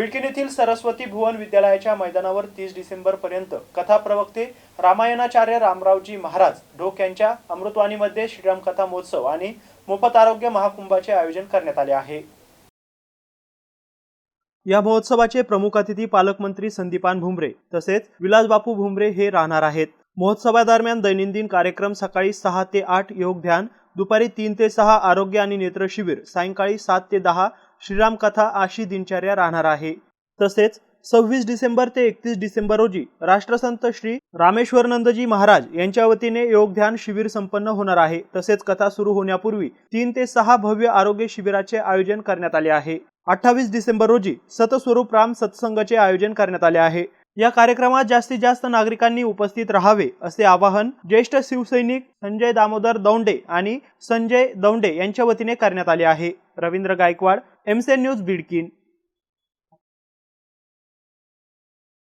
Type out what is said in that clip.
बिडकीन येथील सरस्वती भुवन विद्यालयाच्या मैदानावर तीस डिसेंबर पर्यंत कथा प्रवक्ते रामायणाचार्य रामरावजी महाराज ढोक यांच्या अमृतवाणीमध्ये श्रीराम कथा महोत्सव आणि मोफत आरोग्य महाकुंभाचे आयोजन करण्यात आले आहे. या महोत्सवाचे प्रमुख अतिथी पालकमंत्री संदीपान भुमरे तसेच विलासबापू भुमरे हे राहणार आहेत. महोत्सवादरम्यान दैनंदिन कार्यक्रम सकाळी सहा ते आठ योग ध्यान दुपारी तीन ते सहा आरोग्य आणि नेत्र शिबिर सायंकाळी सात ते दहा श्रीराम कथा अशी दिनचर्या राहणार आहे. तसेच सव्वीस डिसेंबर ते एकतीस डिसेंबर रोजी राष्ट्रसंत श्री रामेश्वरनंदजी महाराज यांच्या वतीने योग ध्यान शिबिर संपन्न होणार आहे. तसेच कथा सुरू होण्यापूर्वी तीन ते सहा भव्य आरोग्य शिबिराचे आयोजन करण्यात आले आहे. अठ्ठावीस डिसेंबर रोजी सतस्वरूप राम सत्संगाचे आयोजन करण्यात आले आहे. या कार्यक्रमात जास्तीत जास्त नागरिकांनी उपस्थित राहावे असे आवाहन ज्येष्ठ शिवसैनिक संजय दामोदर दौंडे आणि संजय दौंडे यांच्या वतीने करण्यात आले आहे. रवींद्र गायकवाड एमसेन न्यूज बिडकीन